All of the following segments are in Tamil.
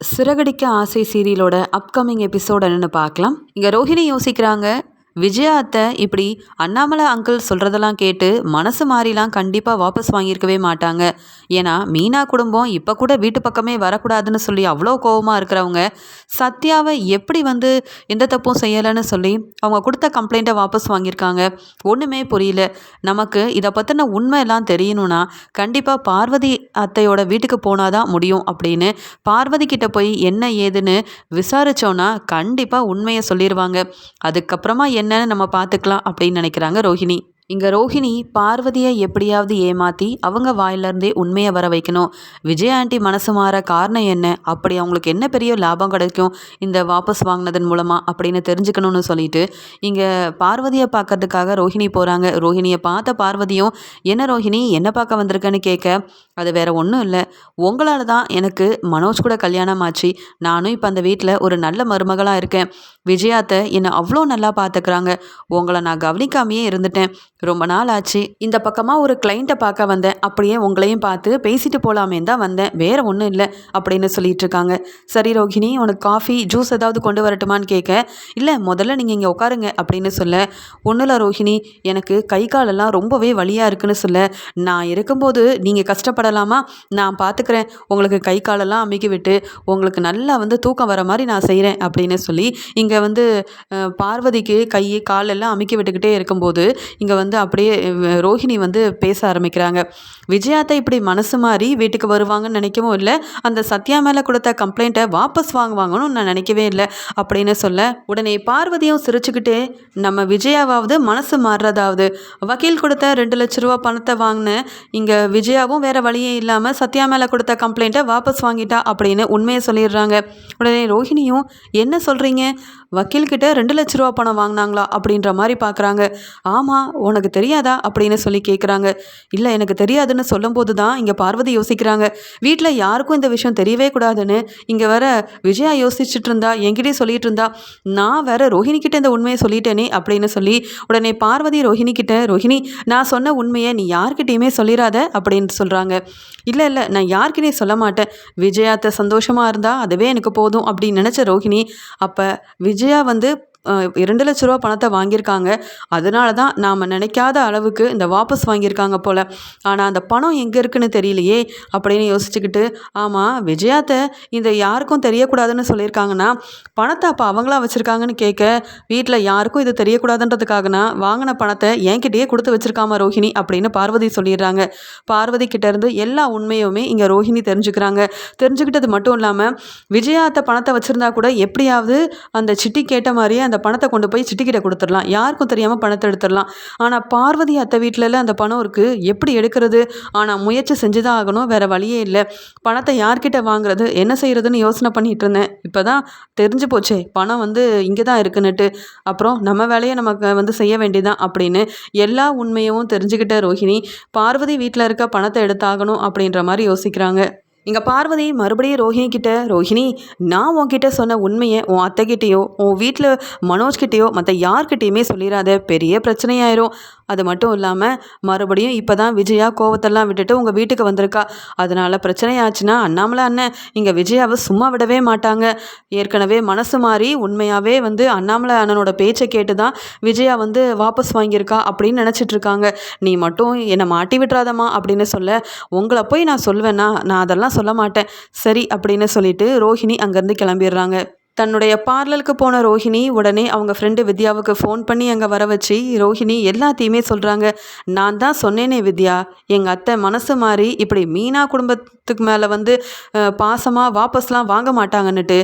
சிறகடிக்க ஆசை சீரியலோட அப்கமிங் எபிசோட் என்னென்னு பார்க்கலாம். இங்கே ரோஹிணி யோசிக்கிறாங்க விஜயா அத்தை இப்படி அண்ணாமலை அங்கிள் சொல்கிறதெல்லாம் கேட்டு மனசு மாறிலாம் கண்டிப்பாக வாபஸ் வாங்கியிருக்கவே மாட்டாங்க. ஏன்னா மீனா குடும்பம் இப்போ கூட வீட்டு பக்கமே வரக்கூடாதுன்னு சொல்லி அவ்வளோ கோபமாக இருக்கிறவங்க சத்யாவை எப்படி வந்து எந்த தப்பும் செய்யலைன்னு சொல்லி அவங்க கொடுத்த கம்ப்ளைண்ட்டை வாபஸ் வாங்கியிருக்காங்க. ஒன்றுமே புரியல. நமக்கு இதை பற்றின உண்மை எல்லாம் தெரியணும்னா கண்டிப்பாக பார்வதி அத்தையோட வீட்டுக்கு போனால் தான் முடியும் அப்படின்னு பார்வதி கிட்ட போய் என்ன ஏதுன்னு விசாரிச்சோன்னா கண்டிப்பாக உண்மையை சொல்லிடுவாங்க அதுக்கப்புறமா என்னன்னு நம்ம பார்த்துக்கலாம் அப்படின்னு நினைக்கிறாங்க ரோஹிணி. இங்கே ரோஹிணி பார்வதியை எப்படியாவது ஏமாற்றி அவங்க வாயிலிருந்தே உண்மையை வர வைக்கணும். விஜய் ஆண்டி மனசு மாற காரணம் என்ன? அப்படி அவங்களுக்கு என்ன பெரிய லாபம் கிடைக்கும்? இந்த வாபஸ் வாங்கினதன் மூலமாக அப்படின்னு தெரிஞ்சுக்கணும்னு சொல்லிட்டு இங்கே பார்வதியை பார்க்கறதுக்காக ரோஹிணி போகிறாங்க ரோஹிணியை பார்த்த பார்வதியும் என்ன ரோஹிணி என்ன பார்க்க வந்திருக்கேன்னு கேட்க? அது வேற ஒன்றும் இல்லை. உங்களால் தான் எனக்கு மனோஜ் கூட கல்யாணம் ஆச்சு. நானும் இப்போ அந்த வீட்டில் ஒரு நல்ல மருமகளாக இருக்கேன். விஜயாத்தை என்னை அவ்வளோ நல்லா பார்த்துக்கிறாங்க உங்களை நான் கவனிக்காமையே இருந்துட்டேன். ரொம்ப நாள் ஆச்சு. இந்த பக்கமாக ஒரு கிளைண்ட்டை பார்க்க வந்தேன். அப்படியே உங்களையும் பார்த்து பேசிட்டு போகலாமே தான் வந்தேன். வேற ஒன்றும் இல்லை அப்படின்னு சொல்லிட்டு இருக்காங்க. சரி ரோஹிணி உனக்கு காஃபி ஜூஸ் ஏதாவது கொண்டு வரட்டுமான்னு கேட்க இல்லை முதல்ல நீங்கள் இங்கே உட்காருங்க அப்படின்னு சொல்ல ஒன்றும் ரோஹிணி எனக்கு கை காலெல்லாம் ரொம்பவே வலியாக இருக்குன்னு சொல்ல நான் இருக்கும்போது நீங்கள் கஷ்டப்படலாமா? நான் பார்த்துக்கிறேன் உங்களுக்கு கை காலெல்லாம் அமைக்கி விட்டு உங்களுக்கு நல்லா வந்து தூக்கம் வர மாதிரி நான் செய்கிறேன் அப்படின்னு சொல்லி இங்கே வந்து பார்வதிக்கு கை காலெல்லாம் அமைக்கி விட்டுக்கிட்டே இருக்கும்போது இங்கே வந்து வந்து அப்படியே ரோஹிணி வந்து பேச ஆரம்பிக்கிறாங்க. விஜயாத்தை இப்படி மனசு மாறி வீட்டுக்கு வருவாங்கன்னு நினைக்கவும் இல்லை. அந்த சத்யா மேலே கொடுத்த கம்ப்ளைண்ட்டை வாபஸ் வாங்குவாங்கன்னு நான் நினைக்கவே இல்லை. அப்படின்னு சொல்ல உடனே பார்வதியும் சிரிச்சுக்கிட்டே நம்ம விஜயாவாவது மனசு மாறுறதாவது? வக்கீல் கொடுத்த ரெண்டு லட்ச ரூபா பணத்தை வாங்கின இங்கே விஜயாவும் வேறு வழியே இல்லாமல் சத்யா மேலே கொடுத்த கம்ப்ளைண்ட்டை வாபஸ் வாங்கிட்டா அப்படின்னு உண்மையை சொல்லிடுறாங்க. உடனே ரோஹிணியும் என்ன சொல்கிறீங்க வக்கீல்கிட்ட ரெண்டு லட்ச ரூபா பணம் வாங்கினாங்களா அப்படின்ற மாதிரி பார்க்குறாங்க ஆமாம் உனக்கு தெரியாதா அப்படின்னு சொல்லி கேட்குறாங்க இல்லை எனக்கு தெரியாதுன்னு சொல்லும்போது தான் இங்கே பார்வதி யோசிக்கிறாங்க. வீட்டில் யாருக்கும் இந்த விஷயம் தெரியவே கூடாதுன்னு இங்கே வேற விஜயா யோசிச்சுட்டு இருந்தா என்கிட்டயே சொல்லிட்டு இருந்தா நான் வேற ரோஹிணி கிட்ட இந்த உண்மையை சொல்லிட்டேனே அப்படின்னு சொல்லி உடனே பார்வதி ரோஹிணி கிட்ட ரோஹிணி நான் சொன்ன உண்மையை நீ யார்கிட்டயுமே சொல்லிடாத அப்படின்னு சொல்கிறாங்க இல்லை இல்லை நான் யார்கிட்டயும் சொல்ல மாட்டேன். விஜயாத்த சந்தோஷமாக இருந்தால் அதுவே எனக்கு போதும் அப்படின்னு நினச்ச ரோஹிணி அப்போ விஜயா வந்து இரண்டு லட்ச ரூபா பணத்தை வாங்கியிருக்காங்க. அதனால தான் நாம் நினைக்காத அளவுக்கு இந்த வாபஸ் வாங்கியிருக்காங்க போல். ஆனால் அந்த பணம் எங்கே இருக்குன்னு தெரியலையே அப்படின்னு யோசிச்சுக்கிட்டு ஆமாம் விஜயாத்த இந்த யாருக்கும் தெரியக்கூடாதுன்னு சொல்லியிருக்காங்கன்னா பணத்தை அப்போ அவங்களா வச்சுருக்காங்கன்னு கேட்க வீட்டில் யாருக்கும் இது தெரியக்கூடாதுன்றதுக்காகனா வாங்கின பணத்தை என்கிட்டயே கொடுத்து வச்சிருக்காம ரோஹிணி அப்படின்னு பார்வதி சொல்லிடுறாங்க. பார்வதி கிட்டேருந்து எல்லா உண்மையுமே இங்கே ரோஹிணி தெரிஞ்சுக்கிறாங்க. தெரிஞ்சுக்கிட்டது மட்டும் இல்லாமல் விஜயாத்த பணத்தை வச்சுருந்தா கூட எப்படியாவது அந்த சிட்டி கேட்ட மாதிரியே அந்த பணத்தை கொண்டு போய் சிட்டிக்கிட்ட கொடுத்துடலாம். யாருக்கும் தெரியாமல் பணத்தை எடுத்துடலாம். ஆனால் பார்வதி அத்தை வீட்டிலலாம் அந்த பணம் இருக்குது எப்படி எடுக்கிறது? ஆனால் முயற்சி செஞ்சு தான் ஆகணும். வேறு வழியே இல்லை. பணத்தை யார்கிட்ட வாங்குறது? என்ன செய்கிறதுன்னு யோசனை பண்ணிட்டு இருந்தேன். இப்போ தான் தெரிஞ்சு போச்சே. பணம் வந்து இங்கே தான் இருக்குன்னுட்டு. அப்புறம் நம்ம வேலையை நமக்கு வந்து செய்ய வேண்டியதான் அப்படின்னு எல்லா உண்மையும் தெரிஞ்சுக்கிட்ட ரோஹிணி பார்வதி வீட்டில் இருக்க பணத்தை எடுத்தாகணும் அப்படின்ற மாதிரி யோசிக்கிறாங்க. இங்கே பார்வதி மறுபடியும் ரோஹிணி கிட்ட ரோஹிணி நான் உன்கிட்ட சொன்ன உண்மையை உன் அத்தைக்கிட்டேயோ உன் வீட்டில் மனோஜ்கிட்டேயோ மற்ற யார்கிட்டேயுமே சொல்லிடாத பெரிய பிரச்சனையாயிரும். அது மட்டும் இல்லாமல் மறுபடியும் இப்போ தான் விஜயா கோவத்தெல்லாம் விட்டுட்டு உங்கள் வீட்டுக்கு வந்திருக்கா. அதனால் பிரச்சனையாச்சுன்னா அண்ணாமலை அண்ணன் இங்கே விஜயாவை சும்மா விடவே மாட்டாங்க. ஏற்கனவே மனசு மாறி உண்மையாகவே வந்து அண்ணாமலை அண்ணனோட பேச்சை கேட்டு தான் விஜயா வந்து வாபஸ் வாங்கியிருக்கா அப்படின்னு நினச்சிட்டு இருக்காங்க. நீ மட்டும் என்னை மாட்டி விட்டுறாதம்மா அப்படின்னு சொல்ல உங்களை போய் நான் சொல்வேன்னா நான் அதெல்லாம் சொல்ல மாட்டேன். சரி அப்படின்னு சொல்லிட்டு ரோஹிணி அங்கேருந்து கிளம்பிடுறாங்க. தன்னுடைய பார்லருக்கு போன ரோஹிணி உடனே அவங்க ஃப்ரெண்டு வித்யாவுக்கு ஃபோன் பண்ணி அங்கே வர வச்சு ரோஹிணி எல்லாத்தையுமே சொல்கிறாங்க நான் தான் சொன்னேனே வித்யா. எங்கள் அத்தை மனசு மாறி இப்படி மீனா குடும்பத்துக்கு மேலே வந்து பாசமாக வாபஸ்லாம் வாங்க மாட்டாங்கன்னுட்டு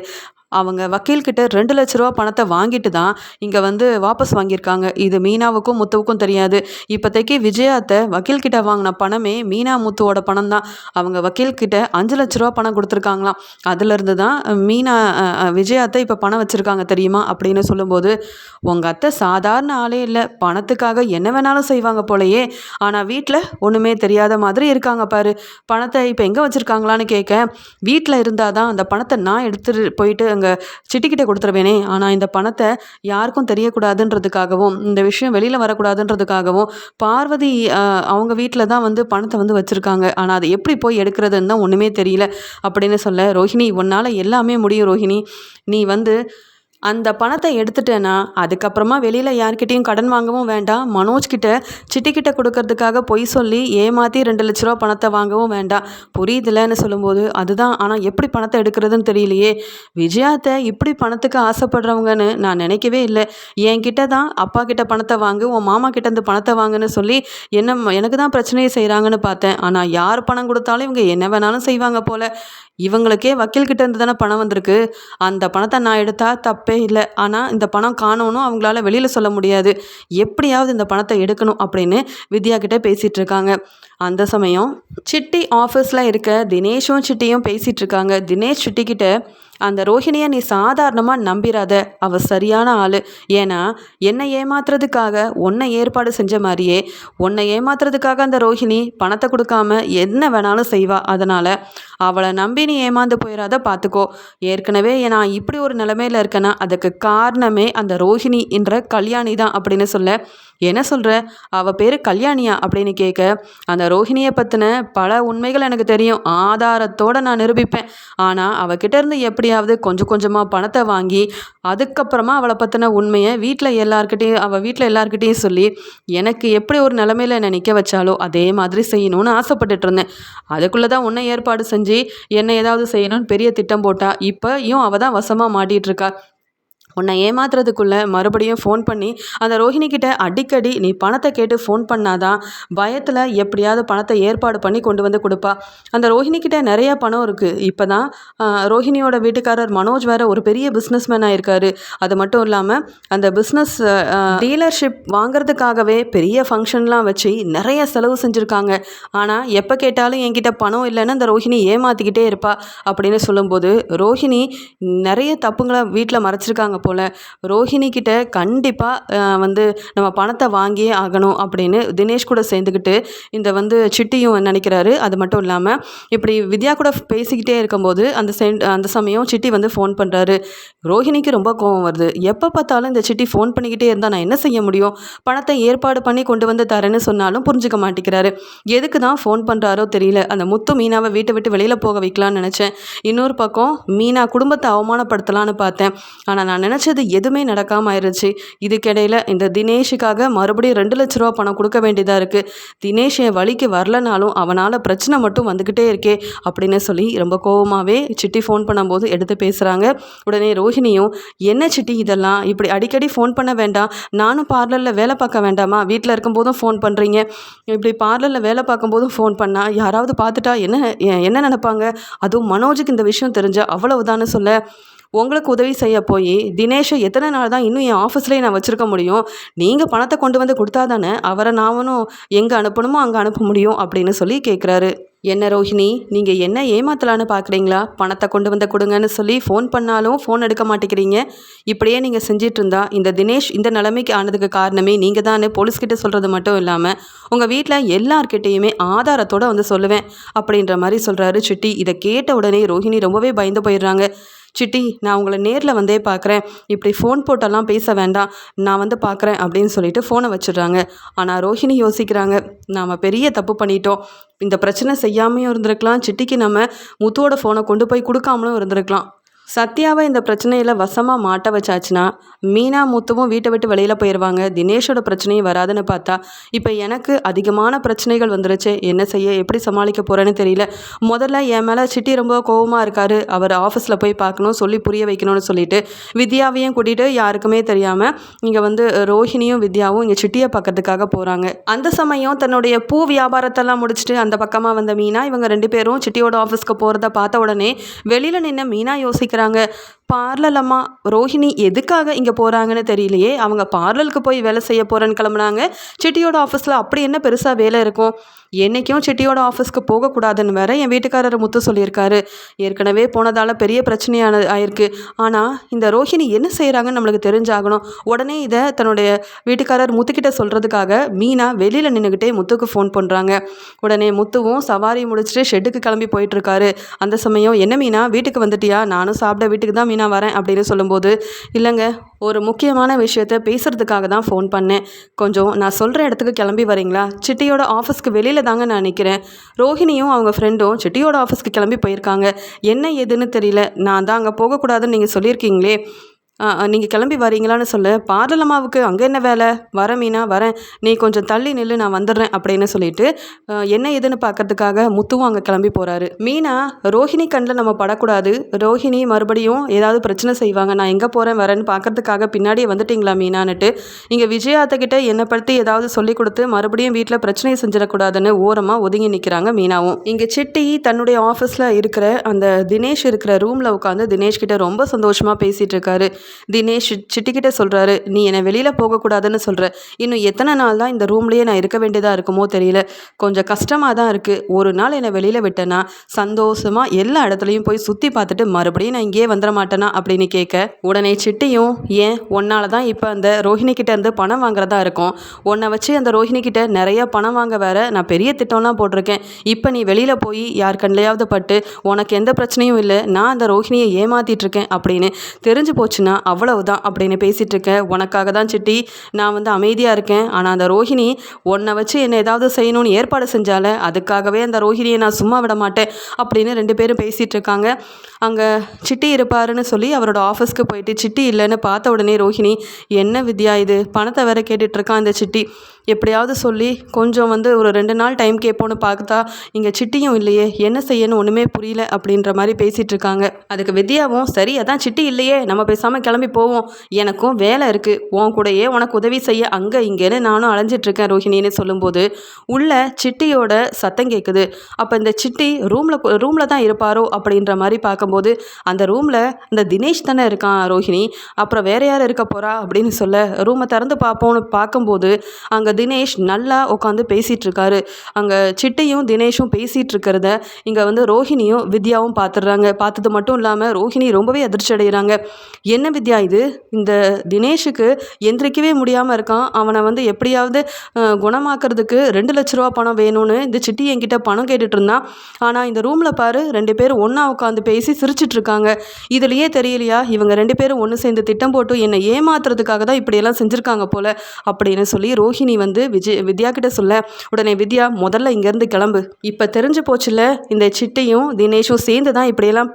அவங்க வக்கீல்கிட்ட ரெண்டு லட்ச ரூபா பணத்தை வாங்கிட்டு தான் இங்கே வந்து வாபஸ் வாங்கியிருக்காங்க. இது மீனாவுக்கும் முத்துவுக்கும் தெரியாது. இப்போதைக்கு விஜயாத்தை வக்கீல்கிட்ட வாங்கின பணமே மீனா முத்துவோட பணம் தான் அவங்க வக்கீல்கிட்ட அஞ்சு லட்ச ரூபா பணம் கொடுத்துருக்காங்களாம். அதுலேருந்து தான் மீனா விஜயாத்தை இப்போ பணம் வச்சுருக்காங்க தெரியுமா? அப்படின்னு சொல்லும்போது உங்கள் அத்தை சாதாரண ஆளே இல்லை. பணத்துக்காக என்ன வேணாலும் செய்வாங்க போலயே. ஆனால் வீட்டில் ஒன்றுமே தெரியாத மாதிரி இருக்காங்க பாரு. பணத்தை இப்போ எங்கே வச்சுருக்காங்களான்னு கேட்க வீட்டில் இருந்தால் தான் அந்த பணத்தை நான் எடுத்துகிட்டு போயிட்டு அங்கே உங்கள் சிட்டிக்கிட்ட கொடுத்துருவேனே. ஆனால் இந்த பணத்தை யாருக்கும் தெரியக்கூடாதுன்றதுக்காகவும் இந்த விஷயம் வெளியில் வரக்கூடாதுன்றதுக்காகவும் பார்வதி அவங்க வீட்டில் தான் வந்து பணத்தை வந்து வச்சுருக்காங்க. ஆனால் அதை எப்படி போய் எடுக்கிறதுன்னு தான் ஒன்றுமே தெரியல அப்படின்னு சொல்ல ரோஹிணி உன்னால் எல்லாமே முடியும் ரோஹிணி. நீ வந்து அந்த பணத்தை எடுத்துட்டேன்னா அதுக்கப்புறமா வெளியில் யார்கிட்டையும் கடன் வாங்கவும் வேண்டாம். மனோஜ் கிட்ட சிட்டிக்கிட்ட கொடுக்கறதுக்காக பொய் சொல்லி ஏமாற்றி ரெண்டு லட்ச ரூபா பணத்தை வாங்கவும் வேண்டாம். புரியுதுலன்னு சொல்லும்போது அதுதான் ஆனால் எப்படி பணத்தை எடுக்கிறதுன்னு தெரியலையே. விஜயாத்தை இப்படி பணத்துக்கு ஆசைப்படுறவங்கன்னு நான் நினைக்கவே இல்லை. என்கிட்ட தான் அப்பா கிட்ட பணத்தை வாங்கு உன் மாமா கிட்ட இருந்து பணத்தை வாங்குன்னு சொல்லி என்ன எனக்கு தான் பிரச்சனையை செய்கிறாங்கன்னு பார்த்தேன். ஆனால் யார் பணம் கொடுத்தாலும் இவங்க என்ன வேணாலும் செய்வாங்க போல. இவங்களுக்கே வக்கீல்கிட்ட இருந்து தானே பணம் வந்திருக்கு. அந்த பணத்தை நான் எடுத்தா தப்பே இல்லை. ஆனால் இந்த பணம் காணணும் அவங்களால வெளியில் சொல்ல முடியாது. எப்படியாவது இந்த பணத்தை எடுக்கணும் அப்படின்னு வித்யா கிட்டே பேசிகிட்டு இருக்காங்க. அந்த சமயம் சிட்டி ஆஃபீஸில் இருக்க தினேஷும் சிட்டியும் பேசிகிட்டு இருக்காங்க. தினேஷ் சிட்டி கிட்ட அந்த ரோஹிணியை நீ சாதாரணமாக நம்பிராத அவ சரியான ஆள். ஏன்னா என்னை ஏமாத்துறதுக்காக உன்னை ஏற்பாடு செஞ்ச மாதிரியே உன்னை ஏமாத்துறதுக்காக அந்த ரோஹிணி பணத்தை கொடுக்காம என்ன வேணாலும் செய்வா. அதனால் அவளை நம்பி நீ ஏமாந்து போயிடாத பார்த்துக்கோ ஏற்கனவே நான் இப்படி ஒரு நிலைமையில இருக்கேன்னா அதுக்கு காரணமே அந்த ரோஹிணி என்ற கல்யாணி தான் அப்படின்னு சொல்ல என்ன சொல்கிற அவள் பேர் கல்யாணியா அப்படின்னு கேட்க அந்த ரோஹிணியை பற்றின பல உண்மைகள் எனக்கு தெரியும். ஆதாரத்தோடு நான் நிரூபிப்பேன். ஆனால் அவகிட்ட இருந்து எப்படியாவது கொஞ்சம் கொஞ்சமாக பணத்தை வாங்கி அதுக்கப்புறமா அவளை பற்றின உண்மையை வீட்டில் எல்லார்கிட்டேயும் அவள் வீட்டில் எல்லாருக்கிட்டேயும் சொல்லி எனக்கு எப்படி ஒரு நிலமையில என்னை நிற்க வச்சாலோ அதே மாதிரி செய்யணும்னு ஆசைப்பட்டுட்டு இருந்தேன். அதுக்குள்ளே தான் உன்னை ஏற்பாடு செஞ்சு என்னை ஏதாவது செய்யணும்னு பெரிய திட்டம் போட்டா இப்போயும் அவள் தான் வசமாக மாட்டிகிட்டு இருக்கா. உன்னை ஏமாத்துறதுக்குள்ள மறுபடியும் ஃபோன் பண்ணி அந்த ரோஹிணி கிட்ட அடிக்கடி நீ பணத்தை கேட்டு ஃபோன் பண்ணாதான் பயத்தில் எப்படியாவது பணத்தை ஏற்பாடு பண்ணி கொண்டு வந்து கொடுப்பா. அந்த ரோஹிணி கிட்ட நிறைய பணம் இருக்குது இப்போ தான் ரோஹிணியோட வீட்டுக்காரர் மனோஜ் வேற ஒரு பெரிய பிஸ்னஸ் மேனாக இருக்காரு. அது மட்டும் இல்லாமல் அந்த பிஸ்னஸ் டீலர்ஷிப் வாங்குறதுக்காகவே பெரிய ஃபங்க்ஷன்லாம் வச்சு நிறைய செலவு செஞ்சுருக்காங்க. ஆனால் எப்போ கேட்டாலும் என்கிட்ட பணம் இல்லைன்னு அந்த ரோஹிணி ஏமாற்றிக்கிட்டே இருப்பா அப்படின்னு சொல்லும்போது ரோஹிணி நிறைய தப்புங்களை வீட்டில் மறைச்சிருக்காங்க. போல். ரோஹிணிக்கிட்ட கண்டிப்பாக வந்து நம்ம பணத்தை வாங்கியே ஆகணும் அப்படின்னு தினேஷ் கூட சேர்ந்துக்கிட்டு இந்த வந்து சிட்டியும் நினைக்கிறாரு. அது மட்டும் இல்லாமல் இப்படி வித்யா கூட பேசிக்கிட்டே இருக்கும்போது அந்த சென் அந்த சமயம் சிட்டி வந்து ஃபோன் பண்ணுறாரு ரோஹிணிக்கு ரொம்ப கோவம் வருது. எப்போ பார்த்தாலும் இந்த சிட்டி ஃபோன் பண்ணிக்கிட்டே இருந்தால் நான் என்ன செய்ய முடியும்? பணத்தை ஏற்பாடு பண்ணி கொண்டு வந்து தரேன்னு சொன்னாலும் புரிஞ்சுக்க மாட்டேங்கிறாரு. எதுக்கு தான் ஃபோன் பண்ணுறாரோ தெரியல. அந்த முத்து மீனாவை வீட்டை விட்டு வெளியில் போக வைக்கலான்னு நினச்சேன். இன்னொரு பக்கம் மீனா குடும்பத்தை அவமானப்படுத்தலான்னு பார்த்தேன். ஆனால் நான் நினச்சது எதுவுமே நடக்காமல் ஆயிடுச்சு இதுக்கிடையில் இந்த தினேஷுக்காக மறுபடியும் ரெண்டு லட்ச ரூபா பணம் கொடுக்க வேண்டியதாக இருக்குது தினேஷ் என் வழிக்கு வரலனாலும் அவனால் பிரச்சனை மட்டும் வந்துக்கிட்டே இருக்கே அப்படின்னு சொல்லி ரொம்ப கோவமாகவே சிட்டி ஃபோன் பண்ணும்போது எடுத்து பேசுகிறாங்க உடனே ரோஹிணியும் என்ன சிட்டி இதெல்லாம்? இப்படி அடிக்கடி ஃபோன் பண்ண வேண்டாம். நானும் பார்லரில் வேலை பார்க்க வேண்டாமா? வீட்டில் இருக்கும்போதும் ஃபோன் பண்ணுறீங்க இப்படி பார்லரில் வேலை பார்க்கும்போதும் ஃபோன் பண்ணால் யாராவது பார்த்துட்டா என்ன என்ன நினப்பாங்க? அதுவும் மனோஜுக்கு இந்த விஷயம் தெரிஞ்சால் அவ்வளவுதான்னு சொல்ல. உங்களுக்கு உதவி செய்ய போய் தினேஷை எத்தனை நாள் தான் இன்னும் என் ஆஃபீஸ்லேயே நான் வச்சுருக்க முடியும்? நீங்கள் பணத்தை கொண்டு வந்து கொடுத்தா தானே அவரை நானும் எங்கே அனுப்பணுமோ அங்கே அனுப்ப முடியும் அப்படின்னு சொல்லி கேட்குறாரு என்ன ரோஹிணி நீங்கள் என்ன ஏமாத்தலான்னு பார்க்குறீங்களா பணத்தை கொண்டு வந்து கொடுங்கன்னு சொல்லி ஃபோன் பண்ணாலும் ஃபோன் எடுக்க மாட்டேங்கிறீங்க. இப்படியே நீங்கள் செஞ்சிட்டு இருந்தா இந்த தினேஷ் இந்த நிலைமைக்கு ஆனதுக்கு காரணமே நீங்கள் தான் போலீஸ்கிட்ட சொல்கிறது மட்டும் இல்லாமல் உங்கள் வீட்டில் எல்லார்கிட்டேயுமே ஆதாரத்தோடு வந்து சொல்லுவேன் அப்படின்ற மாதிரி சொல்கிறாரு சிட்டி. இதை கேட்ட உடனே ரோஹிணி ரொம்பவே பயந்து போயிடுறாங்க. சிட்டி நான் உங்களை நேரில் வந்தே பார்க்குறேன் இப்படி ஃபோன் போட்டெல்லாம் பேச வேண்டாம். நான் வந்து பார்க்குறேன் அப்படின்னு சொல்லிட்டு ஃபோனை வச்சிடுறாங்க. ஆனால் ரோஹிணி யோசிக்கிறாங்க நாம் பெரிய தப்பு பண்ணிட்டோம். இந்த பிரச்சனை செய்யாமையும் இருந்திருக்கலாம். சிட்டிக்கு நம்ம முத்துவோட ஃபோனை கொண்டு போய் கொடுக்காமலும் இருந்திருக்கலாம். சத்யாவை இந்த பிரச்சனையில் வசமாக மாட்ட வச்சாச்சுன்னா மீனா முத்துவும் வீட்டை விட்டு வெளியில் போயிடுவாங்க தினேஷோட பிரச்சனையும் வராதுன்னு பார்த்தா இப்போ எனக்கு அதிகமான பிரச்சனைகள் வந்துருச்சு. என்ன செய்ய எப்படி சமாளிக்க போகிறேன்னு தெரியல. முதல்ல என் மேலே சிட்டி ரொம்ப கோவமாக இருக்கார். அவர் ஆஃபீஸில் போய் பார்க்கணும் சொல்லி புரிய வைக்கணும்னு சொல்லிட்டு வித்யாவையும் கூட்டிகிட்டு யாருக்குமே தெரியாமல் இங்கே வந்து ரோஹிணியும் வித்யாவும் இங்கே சிட்டியை பார்க்கறதுக்காக போகிறாங்க அந்த சமயம் தன்னுடைய பூ வியாபாரத்தெல்லாம் முடிச்சுட்டு அந்த பக்கமாக வந்த மீனா இவங்க ரெண்டு பேரும் சிட்டியோட ஆஃபீஸ்க்கு போகிறத பார்த்த உடனே வெளியில் நின்று மீனா யோசிக்க வைக்கிறாங்க பார்லலம்மா ரோஹிணி எதுக்காக இங்கே போகிறாங்கன்னு தெரியலையே. அவங்க பார்லருக்கு போய் வேலை செய்ய போகிறேன்னு கிளம்புனாங்க. செட்டியோட ஆஃபீஸில் அப்படி என்ன பெருசாக வேலை இருக்கும்? என்றைக்கும் சிட்டியோட ஆஃபீஸ்க்கு போகக்கூடாதுன்னு வேற என் வீட்டுக்காரர் முத்து சொல்லியிருக்காரு. ஏற்கனவே போனதால் பெரிய பிரச்சனையான ஆயிருக்கு. ஆனால் இந்த ரோஹிணி என்ன செய்கிறாங்கன்னு நம்மளுக்கு தெரிஞ்சாகணும். உடனே இதை தன்னுடைய வீட்டுக்காரர் முத்துக்கிட்ட சொல்கிறதுக்காக மீனா வெளியில் நின்றுக்கிட்டே முத்துக்கு ஃபோன் பண்ணுறாங்க உடனே முத்துவும் சவாரி முடிச்சுட்டு ஷெட்டுக்கு கிளம்பி போயிட்டுருக்காரு அந்த சமயம் என்ன மீனா வீட்டுக்கு வந்துட்டியா? நானும் சாப்பிட வீட்டுக்கு தான் நான் வரேன் அப்படின்னு சொல்லும்போது இல்லைங்க ஒரு முக்கியமான விஷயத்த பேசுகிறதுக்காக தான் ஃபோன் பண்ணேன். கொஞ்சம் நான் சொல்கிற இடத்துக்கு கிளம்பி வரீங்களா? சிட்டியோட ஆஃபீஸ்க்கு வெளியில் தாங்க நான் நிற்கிறேன் ரோஹிணியும் அவங்க ஃப்ரெண்டும் சிட்டியோட ஆஃபீஸ்க்கு கிளம்பி போயிருக்காங்க. என்ன ஏதுன்னு தெரியல. நான் தான் அங்கே போகக்கூடாதுன்னு நீங்கள் சொல்லியிருக்கீங்களே. நீங்கள் கிளம்பி வரீங்களான்னு சொல்லு. பார்லமாவுக்கு அங்கே என்ன வேலை? வர மீனா வரேன். நீ கொஞ்சம் தள்ளி நில்லு நான் வந்துடுறேன் அப்படின்னு சொல்லிட்டு என்ன ஏதுன்னு பார்க்கறதுக்காக முத்துவும் அங்கே கிளம்பி போகிறாரு மீனா ரோஹிணி கண்ணில் நம்ம படக்கூடாது. ரோஹிணி மறுபடியும் ஏதாவது பிரச்சனை செய்வாங்க. நான் எங்கே போகிறேன் வரேன்னு பார்க்கறதுக்காக பின்னாடியே வந்துட்டீங்களா மீனான்னுட்டு இங்கே விஜயாத்தக்கிட்ட என்னை பற்றி ஏதாவது சொல்லி கொடுத்து மறுபடியும் வீட்டில் பிரச்சனையை செஞ்சிடக்கூடாதுன்னு ஓரமாக ஒதுங்கி நிற்கிறாங்க மீனாவும். இங்கே சிட்டி தன்னுடைய ஆஃபீஸில் இருக்கிற அந்த தினேஷ் இருக்கிற ரூமில் உட்காந்து தினேஷ் கிட்ட ரொம்ப சந்தோஷமாக பேசிகிட்டு இருக்காரு. தினேஷ் சிட்டிக்கிட்ட சொல்கிறாரு நீ என்னை வெளியில் போகக்கூடாதுன்னு சொல்கிற இன்னும் எத்தனை நாள் தான் இந்த ரூம்லேயே நான் இருக்க வேண்டியதாக இருக்குமோ தெரியல. கொஞ்சம் கஷ்டமாக தான் இருக்குது ஒரு நாள் என்னை வெளியில் விட்டேன்னா சந்தோஷமாக எல்லா இடத்துலையும் போய் சுற்றி பார்த்துட்டு மறுபடியும் நான் இங்கேயே வந்துட மாட்டேனா? அப்படின்னு கேட்க உடனே சிட்டியும் ஏன் உன்னால தான் இப்போ அந்த ரோஹிணிக்கிட்ட இருந்து பணம் வாங்குறதா இருக்கும்? உன்னை வச்சு அந்த ரோஹிணிக்கிட்ட நிறைய பணம் வாங்க வேற நான் பெரிய திட்டம்லாம் போட்டிருக்கேன். இப்போ நீ வெளியில் போய் யார் கண்ணிலையாவது பட்டு உனக்கு எந்த பிரச்சனையும் இல்லை. நான் அந்த ரோஹிணியை ஏமாத்திட்டு இருக்கேன் அப்படின்னு தெரிஞ்சு போச்சுன்னா அவ்வளவுதான் அப்படின்னு பேசிட்டு இருக்கேன் உனக்காக தான் சிட்டி. நான் வந்து அமைதியாக இருக்கேன். ஆனால் அந்த ரோஹிணி உன்னை வச்சு என்னை ஏதாவது செய்யணும்னு ஏற்பாடு செஞ்சால அதுக்காகவே அந்த ரோஹிணியை நான் சும்மா விட மாட்டேன் அப்படின்னு ரெண்டு பேரும் பேசிகிட்டு இருக்காங்க அங்கே சிட்டி இருப்பாருன்னு சொல்லி அவரோட ஆஃபீஸ்க்கு போயிட்டு சிட்டி இல்லைன்னு பார்த்த உடனே ரோஹிணி என்ன வித்யா இது? பணத்தை வேற கேட்டுட்ருக்கான் இந்த சிட்டி. எப்படியாவது சொல்லி கொஞ்சம் வந்து ஒரு ரெண்டு நாள் டைம் கேட்போன்னு பார்த்தா இங்கே சிட்டியும் இல்லையே. என்ன செய்யணும் ஒன்றுமே புரியல அப்படின்ற மாதிரி பேசிகிட்டு இருக்காங்க அதுக்கு வித்யாவும் சரி அதான் சிட்டி இல்லையே. நம்ம பேசாமல் கிளம்பி போவோம். எனக்கும் வேலை இருக்குது உன் கூடயே உனக்கு உதவி செய்ய அங்கே இங்கேன்னு நானும் அலைஞ்சிட்ருக்கேன் ரோஹிணின்னு சொல்லும்போது. உள்ள சிட்டியோட சத்தம் கேட்குது அப்போ இந்த சிட்டி ரூமில் ரூமில் தான் இருப்பாரோ அப்படின்ற மாதிரி பார்க்கும்போது அந்த ரூமில் இந்த தினேஷ் தானே இருக்கான் ரோஹிணி. அப்புறம் வேற யார் இருக்க போகிறா அப்படின்னு சொல்ல ரூமை திறந்து பார்ப்போம்னு பார்க்கும்போது அங்கே தினேஷ் நல்லா உட்காந்து பேசிகிட்டு இருக்காரு அங்கே சிட்டியும் தினேஷும் பேசிகிட்டு இருக்கிறத இங்கே வந்து ரோஹிணியும் வித்யாவும் பார்த்துடுறாங்க. பார்த்தது மட்டும் இல்லாமல் ரோஹிணி ரொம்பவே அதிர்ச்சி அடைகிறாங்க என்ன வித்யா இது. இந்த தினேஷுக்கு எந்திரிக்கவே முடியாமல் இருக்கான். அவனை வந்து எப்படியாவது குணமாக்குறதுக்கு ரெண்டு லட்ச ரூபா பணம் வேணும்னு இந்த சிட்டி என்கிட்ட பணம் கேட்டுட்டு இருந்தான். ஆனால் இந்த ரூமில் பாரு ரெண்டு பேரும் ஒன்றா உட்காந்து பேசி சிரிச்சிட்டு இருக்காங்க. இதுலையே தெரியலையா இவங்க ரெண்டு பேரும் ஒன்று சேர்ந்து திட்டம் போட்டு என்னை ஏமாத்துறதுக்காக தான் இப்படியெல்லாம் செஞ்சுருக்காங்க போல அப்படின்னு சொல்லி ரோஹிணி வந்து விஜய் வித்யா கிட்ட சொல்ல உடனே வித்யா முதல்ல இங்கேருந்து கிளம்பு. இப்போ தெரிஞ்சு போச்சுல இந்த சிட்டியும் தினேஷும் சேர்ந்து தான் இப்படியெல்லாம்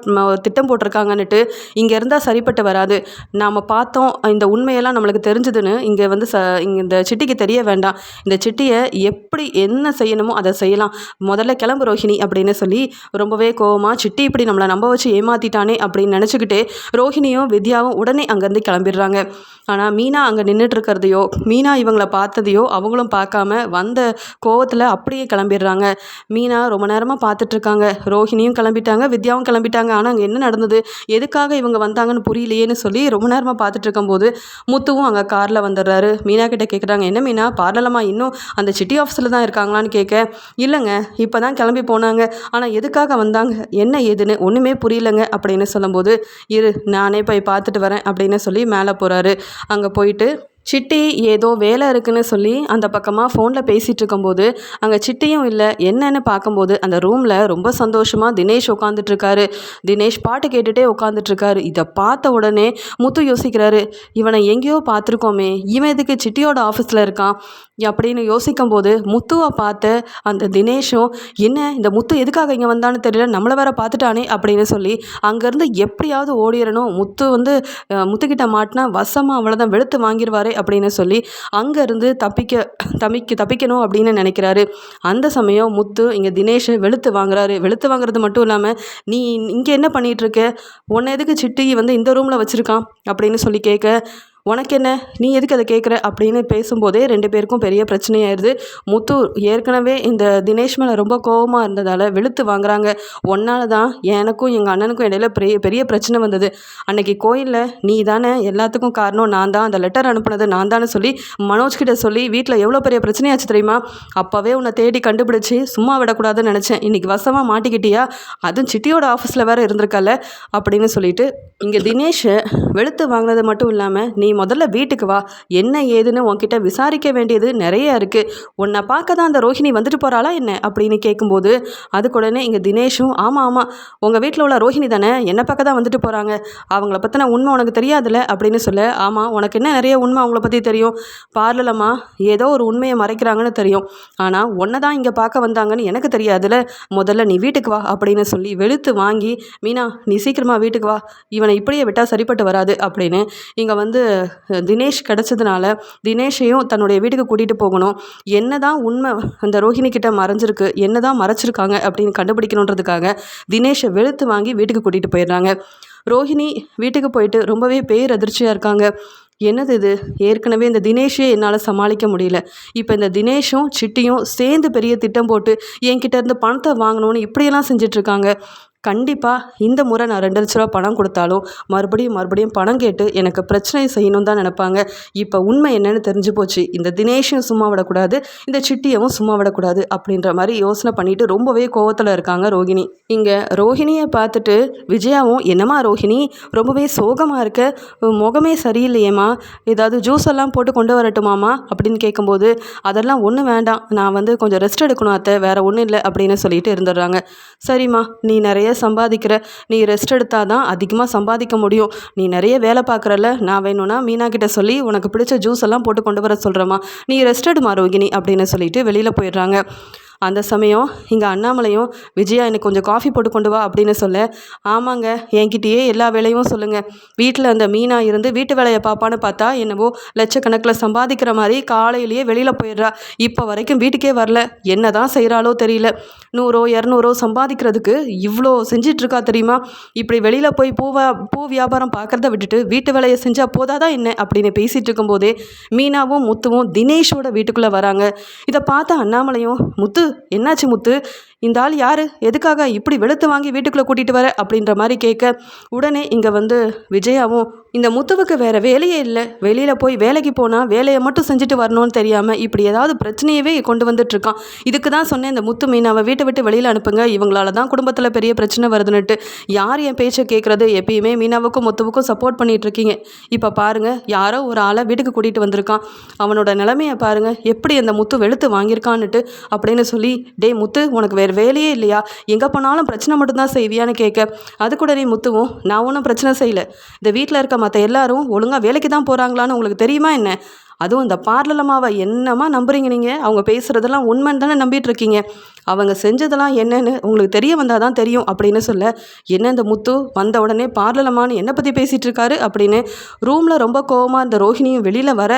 திட்டம் போட்டிருக்காங்கன்னுட்டு இங்கே இருந்தால் சரிப்பட்டு வராது. நாம் பார்த்தோம் இந்த உண்மையெல்லாம் நம்மளுக்கு தெரிஞ்சதுன்னு இங்கே வந்து ச இங்கே இந்த சிட்டிக்கு தெரிய வேண்டாம். இந்த சிட்டியை எப்படி என்ன செய்யணுமோ அதை செய்யலாம். முதல்ல கிளம்பு ரோஹிணி அப்படின்னு சொல்லி ரொம்பவே கோவமாக சிட்டி இப்படி நம்மளை நம்ப வச்சு ஏமாத்திட்டானே அப்படின்னு நினச்சிக்கிட்டே ரோஹிணியும் வித்யாவும் உடனே அங்கேருந்து கிளம்பிடுறாங்க. ஆனால் மீனா அங்கே நின்றுட்டு இருக்கிறதையோ மீனா இவங்களை பார்த்ததையோ அவங்களும் பார்க்காம வந்த கோவத்தில் அப்படியே கிளம்பிடுறாங்க. மீனா ரொம்ப நேரமாக பார்த்துட்டு இருக்காங்க ரோஹிணியும் கிளம்பிட்டாங்க வித்யாவும் கிளம்பிட்டாங்க. ஆனால் அங்கே என்ன நடந்தது? எதுக்காக இவங்க வந்தாங்கன்னு புரியலையேன்னு சொல்லி ரொம்ப நேரமாக பார்த்துட்டு இருக்கும்போது முத்துவும் அங்கே காரில் வந்துடுறாரு. மீனா கிட்ட கேட்குறாங்க என்ன மீனா பார்லலமா இன்னும் அந்த சிட்டி ஆஃபீஸில் தான் இருக்காங்களான்னு கேட்க இல்லைங்க இப்போ தான் கிளம்பி போனாங்க. ஆனால் எதுக்காக வந்தாங்க? என்ன ஏதுன்னு ஒன்றுமே புரியலங்க. அப்படின்னு சொல்லும்போது இரு நானே போய் பார்த்துட்டு வரேன் அப்படின்னு சொல்லி மேலே போகிறாரு அங்கே போயிட்டு சிட்டி ஏதோ வேலை இருக்குன்னு சொல்லி அந்த பக்கமாக ஃபோனில் பேசிகிட்டு இருக்கும்போது அங்கே சிட்டியும் இல்லை என்னன்னு பார்க்கும்போது அந்த ரூமில் ரொம்ப சந்தோஷமாக தினேஷ் உட்காந்துட்ருக்காரு தினேஷ் பாட்டு கேட்டுகிட்டே உட்காந்துட்ருக்காரு இதை பார்த்த உடனே முத்து யோசிக்கிறாரு இவனை எங்கேயோ பார்த்துருக்கோமே இவன் எதுக்கு சிட்டியோட ஆஃபீஸில் இருக்கான்? அப்படின்னு யோசிக்கும் போது முத்துவை பார்த்த அந்த தினேஷும் என்ன இந்த முத்து எதுக்காக இங்கே வந்தான்னு தெரியல நம்மளை வேற பார்த்துட்டானே அப்படின்னு சொல்லி அங்கேருந்து எப்படியாவது ஓடிடணும் முத்து வந்து முத்துக்கிட்ட மாட்டினா வசமாக அவ்வளோதான் வெளுத்து வாங்கிடுவாரு அப்படின்னு சொல்லி அங்கேருந்து தப்பிக்க தப்பிக்க தப்பிக்கணும் அப்படின்னு நினைக்கிறாரு. அந்த சமயம் முத்து இங்கே தினேஷை வெளுத்து வாங்குறாரு. வெளுத்து வாங்குறது மட்டும் இல்லாமல் நீ இங்கே என்ன பண்ணிகிட்ருக்க உன்னை எதுக்கு சிட்டி வந்து இந்த ரூமில் வச்சுருக்கான்? அப்படின்னு சொல்லி கேட்க உனக்கு என்ன நீ எதுக்கு அதை கேட்குற? அப்படின்னு பேசும்போதே ரெண்டு பேருக்கும் பெரிய பிரச்சனையாயிருது. முத்து ஏற்கனவே இந்த தினேஷ் மேலே ரொம்ப கோவமாக இருந்ததால் வெளுத்து வாங்குறாங்க. ஒன்னால தான் எனக்கும் எங்கள் அண்ணனுக்கும் இடையில பெரிய பெரிய பிரச்சனை வந்தது. அன்னைக்கு கோயிலில் நீ தானே எல்லாத்துக்கும் காரணம். நான் தான் அந்த லெட்டர் அனுப்புனது. நான் தானே சொல்லி மனோஜ் கிட்ட சொல்லி வீட்டில் எவ்வளோ பெரிய பிரச்சனையாச்சு தெரியுமா? அப்போவே உன்னை தேடி கண்டுபிடிச்சி சும்மா விடக்கூடாதுன்னு நினச்சேன். இன்றைக்கி வசமாக மாட்டிக்கிட்டியா? அதுவும் சிட்டியோட ஆஃபீஸில் வேறு இருந்திருக்கல அப்படின்னு சொல்லிட்டு இங்கே தினேஷ் வெளுத்து வாங்கினது மட்டும் இல்லாமல் நீ நீ முதல்ல வீட்டுக்கு வா. என்ன ஏதுன்னு உன்கிட்ட விசாரிக்க வேண்டியது நிறைய இருக்குது உன்னை பார்க்க தான் அந்த ரோஹிணி வந்துட்டு போகிறாளா என்ன? அப்படின்னு கேட்கும்போது அதுக்கு உடனே இங்கே தினேஷும் ஆமாம் ஆமாம் உங்கள் வீட்டில் உள்ள ரோஹிணி தானே? என்னை பார்க்க தான் வந்துட்டு போகிறாங்க அவங்கள பற்றின உண்மை உனக்கு தெரியாதுல்ல? அப்படின்னு சொல்ல ஆமாம் உனக்கு என்ன நிறைய உண்மை அவங்கள பற்றி தெரியும்? பார்லலம்மா ஏதோ ஒரு உண்மையை மறைக்கிறாங்கன்னு தெரியும். ஆனால் உன்னை தான் இங்கே பார்க்க வந்தாங்கன்னு எனக்கு தெரியாதுல்ல. முதல்ல நீ வீட்டுக்கு வா அப்படின்னு சொல்லி வெளுத்து வாங்கி மீனா நீ சீக்கிரமாக வீட்டுக்கு வா. இவனை இப்படியே விட்டால் சரிப்பட்டு வராது அப்படின்னு இங்கே வந்து தினேஷ் கிடச்சதுனால தினேஷையும் தன்னுடைய வீட்டுக்கு கூட்டிகிட்டு போகணும். என்ன தான் உண்மை அந்த ரோஹிணி கிட்ட மறைஞ்சிருக்கு என்ன தான் மறைச்சிருக்காங்க அப்படின்னு கண்டுபிடிக்கணுன்றதுக்காக தினேஷை வெளுத்து வாங்கி வீட்டுக்கு கூட்டிகிட்டு போயிடுறாங்க. ரோஹிணி வீட்டுக்கு போயிட்டு ரொம்பவே பேர் அதிர்ச்சியாக இருக்காங்க. என்னது இது? ஏற்கனவே இந்த தினேஷே என்னால் சமாளிக்க முடியல. இப்போ இந்த தினேஷும் சிட்டியும் சேர்ந்து பெரிய திட்டம் போட்டு என்கிட்ட இருந்து பணத்தை வாங்கணும்னு இப்படியெல்லாம் செஞ்சிட்ருக்காங்க கண்டிப்பாக இந்த முறை நான் ரெண்டு லட்ச ரூபா பணம் கொடுத்தாலும் மறுபடியும் மறுபடியும் பணம் கேட்டு எனக்கு பிரச்சனை செய்யணும் தான் நினைப்பாங்க. இப்போ உண்மை என்னென்னு தெரிஞ்சு போச்சு. இந்த தினேஷையும் சும்மா விடக்கூடாது இந்த சிட்டியவும் சும்மா விடக்கூடாது அப்படின்ற மாதிரி யோசனை பண்ணிட்டு ரொம்பவே கோவத்தில் இருக்காங்க ரோகிணி இங்கே ரோஹிணியை பார்த்துட்டு விஜயாவும் என்னம்மா ரோஹிணி ரொம்பவே சோகமாக இருக்க? முகமே சரியில்லையேம்மா. ஏதாவது ஜூஸ் எல்லாம் போட்டு கொண்டு வரட்டுமாம்மா? அப்படின்னு கேட்கும்போது அதெல்லாம் ஒன்றும் வேண்டாம். நான் வந்து கொஞ்சம் ரெஸ்ட் எடுக்கணும் அத்தை. வேறு ஒன்றும் இல்லை. அப்படின்னு சொல்லிட்டு இருந்துடுறாங்க. சரிம்மா நீ நிறைய சம்பாதிக்கிற நீ ரெஸ்ட் எடுத்தால் தான் அதிகமாக சம்பாதிக்க முடியும். நீ நிறைய வேலை பார்க்குறல நான் வேணும்னா மீனா கிட்ட சொல்லி உனக்கு பிடிச்ச ஜூஸ் எல்லாம் போட்டு கொண்டு வர சொல்கிறேம்மா நீ ரெஸ்ட் எடுமா ரோகிணி அப்படின்னு சொல்லிட்டு வெளியில் போயிடுறாங்க. அந்த சமயம் இங்கே அண்ணாமலையும் விஜயா எனக்கு கொஞ்சம் காஃபி போட்டு கொண்டு வா அப்படின்னு சொல்ல ஆமாங்க என்கிட்டயே எல்லா வேலையும் சொல்லுங்கள் வீட்டில் அந்த மீனா இருந்து வீட்டு வேலையை பார்ப்பான்னு பார்த்தா என்னவோ லட்சக்கணக்கில் சம்பாதிக்கிற மாதிரி காலையிலேயே வெளியில் போயிடுறா. இப்போ வரைக்கும் வீட்டுக்கே வரல. என்ன தான் செய்கிறாளோ தெரியல. நூறோ இரநூறோ சம்பாதிக்கிறதுக்கு இவ்வளோ செஞ்சிட்ருக்கா தெரியுமா? இப்படி வெளியில் போய் பூவா பூ வியாபாரம் பார்க்குறத விட்டுட்டு வீட்டு வேலையை செஞ்சால் போதாதான் என்ன? அப்படின்னு பேசிகிட்டு இருக்கும்போதே மீனாவும் முத்துவும் தினேஷோட வீட்டுக்குள்ளே வராங்க. இதை பார்த்த அண்ணாமலையும் முத்து என்னாச்சு முத்து? இந்த ஆள் யார்? எதுக்காக இப்படி வெளுத்து வாங்கி வீட்டுக்குள்ளே கூட்டிகிட்டு வர? அப்படின்ற மாதிரி கேட்க உடனே இங்கே வந்து விஜயாவும் இந்த முத்துவுக்கு வேறு வேலையே இல்லை. வெளியில் போய் வேலைக்கு போனால் வேலையை மட்டும் செஞ்சுட்டு வரணும்னு தெரியாமல் இப்படி ஏதாவது பிரச்சனையவே கொண்டு வந்துட்டுருக்கான் இதுக்கு தான் சொன்னேன் இந்த முத்து மீனாவை வீட்டை விட்டு வெளியில் அனுப்புங்க. இவங்களால தான் குடும்பத்தில் பெரிய பிரச்சனை வருதுன்னுட்டு. யார் என் பேச்சை கேட்குறது எப்பயுமே மீனாவுக்கும் முத்துவுக்கும் சப்போர்ட் பண்ணிட்டு இருக்கீங்க. இப்போ பாருங்கள் யாரோ ஒரு ஆளை வீட்டுக்கு கூட்டிகிட்டு வந்திருக்கான். அவனோட நிலைமையை பாருங்கள் எப்படி அந்த முத்து வெளுத்து வாங்கியிருக்கான்னுட்டு அப்படின்னு சொல்லி டேய் முத்து உனக்கு வேறு வேலையே இல்லையா? எங்கே போனாலும் பிரச்சனை மட்டும்தான் செய்வியான்னு கேட்க. அதுக்கூட நீ முத்துவும் நான் ஒன்றும் பிரச்சனை செய்யலை. இந்த வீட்டில் இருக்க மற்ற எல்லாரும் ஒழுங்காக வேலைக்கு தான் போகிறாங்களான்னு உங்களுக்கு தெரியுமா என்ன? அதுவும் இந்த பார்லலமாவை என்னமா நம்புறீங்க நீங்கள் அவங்க பேசுகிறதெல்லாம் உண்மைன்னு தானே நம்பிட்டு இருக்கீங்க. அவங்க செஞ்சதெல்லாம் என்னென்னு உங்களுக்கு தெரிய வந்தால் தான் தெரியும் அப்படின்னு சொல்ல என்ன இந்த முத்து? வந்த உடனே பார்லலமானு என்னை பற்றி பேசிகிட்டு இருக்காரு அப்படின்னு ரூமில் ரொம்ப கோவமாக இந்த ரோஹிணியும் வெளியில் வர